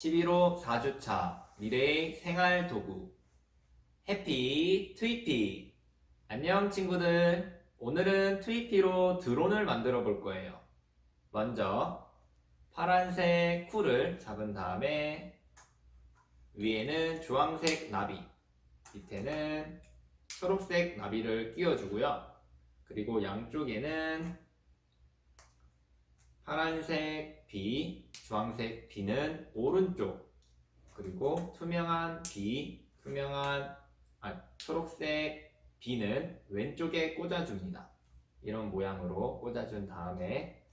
11호 4주차 미래의 생활 도구. 해피 트위피. 안녕 친구들. 오늘은 트위피로 드론을 만들어 볼 거예요. 먼저 파란색 쿨을 잡은 다음에 위에는 주황색 나비 밑에는 초록색 나비를 끼워주고요. 그리고 양쪽에는 파란색 B, 주황색 B는 오른쪽, 그리고 투명한 B, 투명한 아, 초록색 B는 왼쪽에 꽂아줍니다. 이런 모양으로 꽂아준 다음에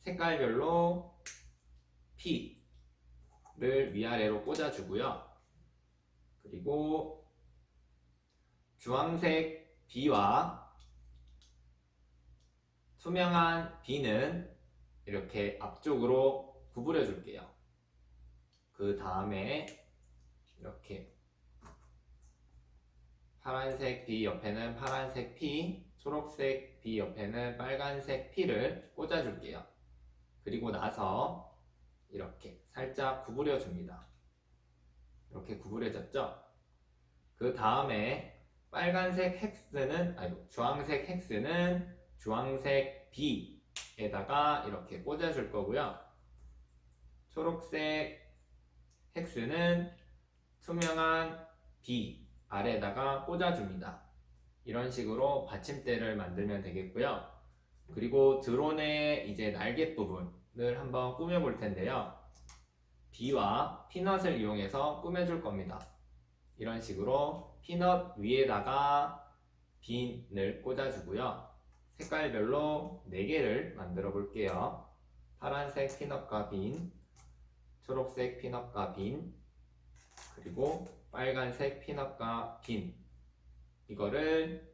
색깔별로 P를 위아래로 꽂아주고요. 그리고 주황색 B와 투명한 B는 이렇게 앞쪽으로 구부려 줄게요. 그 다음에 이렇게 파란색 B 옆에는 파란색 P, 초록색 B 옆에는 빨간색 P를 꽂아 줄게요. 그리고 나서 이렇게 살짝 구부려 줍니다. 이렇게 구부려졌죠? 그 다음에 빨간색 헥스는 아니 주황색 헥스는 주황색 B 에다가 이렇게 꽂아줄 거고요. 초록색 헥스는 투명한 B 아래에다가 꽂아줍니다. 이런 식으로 받침대를 만들면 되겠고요. 그리고 드론의 이제 날개 부분을 한번 꾸며볼 텐데요. B와 피넛을 이용해서 꾸며줄 겁니다. 이런 식으로 피넛 위에다가 빈을 꽂아주고요. 색깔별로 4개를 만들어 볼게요. 파란색 피넛과 빈, 초록색 피넛과 빈, 그리고 빨간색 피넛과 빈. 이거를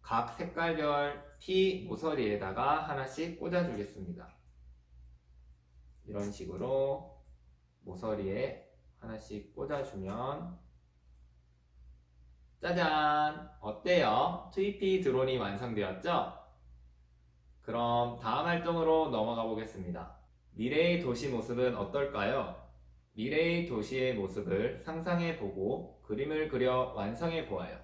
각 색깔별 피 모서리에다가 하나씩 꽂아주겠습니다. 이런 식으로 모서리에 하나씩 꽂아주면 짜잔! 어때요? 트위피 드론이 완성되었죠? 그럼 다음 활동으로 넘어가 보겠습니다. 미래의 도시 모습은 어떨까요? 미래의 도시의 모습을 상상해 보고 그림을 그려 완성해 보아요.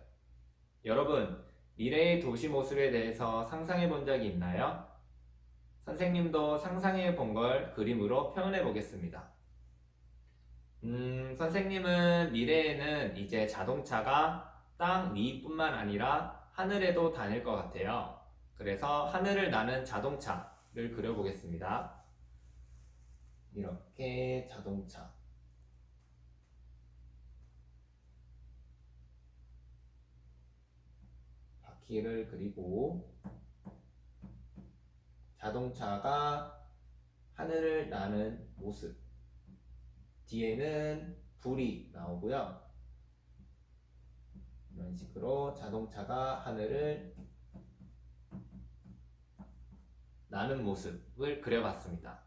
여러분, 미래의 도시 모습에 대해서 상상해 본 적이 있나요? 선생님도 상상해 본 걸 그림으로 표현해 보겠습니다. 음, 선생님은 미래에는 이제 자동차가 땅 위뿐만 아니라 하늘에도 다닐 것 같아요. 그래서 하늘을 나는 자동차를 그려보겠습니다. 이렇게 자동차. 바퀴를 그리고 자동차가 하늘을 나는 모습. 뒤에는 불이 나오고요. 이런 식으로 자동차가 하늘을 나는 모습을 그려봤습니다.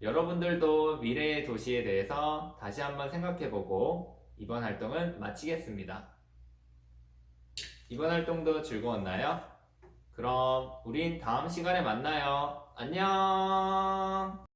여러분들도 미래의 도시에 대해서 다시 한번 생각해보고 이번 활동은 마치겠습니다. 이번 활동도 즐거웠나요? 그럼 우린 다음 시간에 만나요. 안녕!